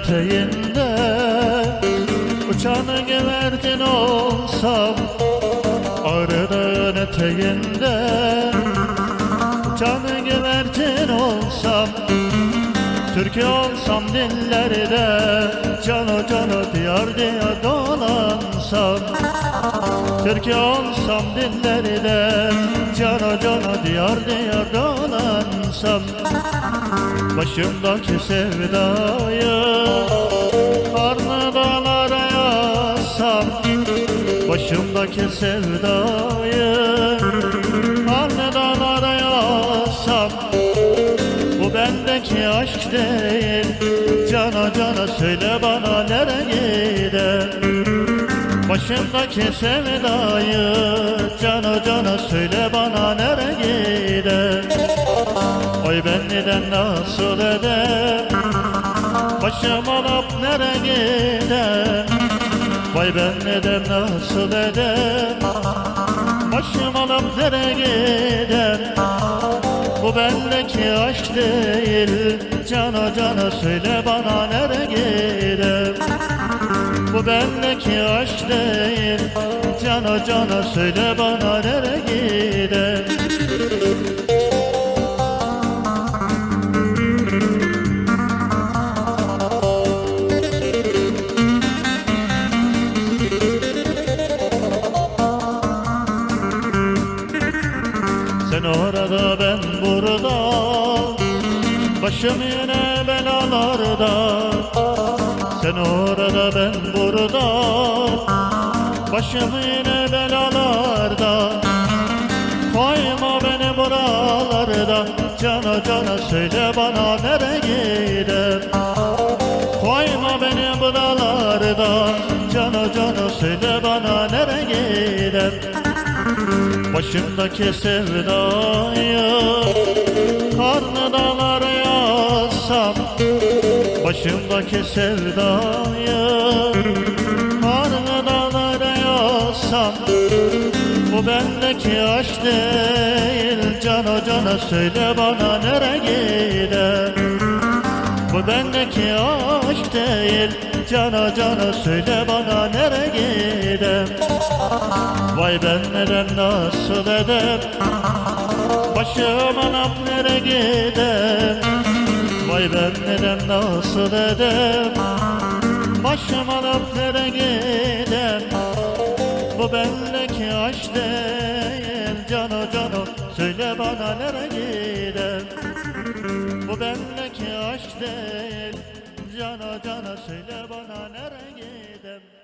eteğinde Uçan güvercin olsam Arıdağın eteğinde Uçan güvercin olsam Türkiye olsam dillerde Cano cano diyar diyar dolansam Türkiye olsam dillerde Cano cano diyar diyar dolansam Başımdaki sevdayı Karnı dağlara yazsam Başımdaki sevdayı Karnı dağlara yazsam Bu bendeki aşk değil. Cana cana söyle bana nereye gider? Başımdaki sevdayı Cana cana söyle bana nereye gider Neden nasıl eder? Başım alıp nereye gider? Vay ben neden nasıl eder? Başım alıp nereye gider? Bu bendeki aşk değil. Cana cana söyle bana nereye gider? Bu bendeki aşk değil. Cana cana söyle bana nereye gider Orada ben burada Başım yine belalarda. Sen orada ben burada Başım yine belalarda. Koyma beni buralarda Cana cana söyle bana nereye gider? Koyma beni buralarda Cana cana söyle bana nereye gider Başımdaki sevdayı Karnı dağlara yazsam Başımdaki sevdayı Karnı dağlara yazsam Bu bendeki aşk değil Cana cana söyle bana nereye gider? Bu bendeki aşk değil Cana cana söyle bana nereye gider Vay ben neden nasıl eder Başım anam nereye gider Vay ben neden nasıl eder Başım alıp nereye gider Bu bendeki aşk değil Cano cano söyle bana nereye gider Bu bendeki aşk değil Cano cano söyle bana nereye gider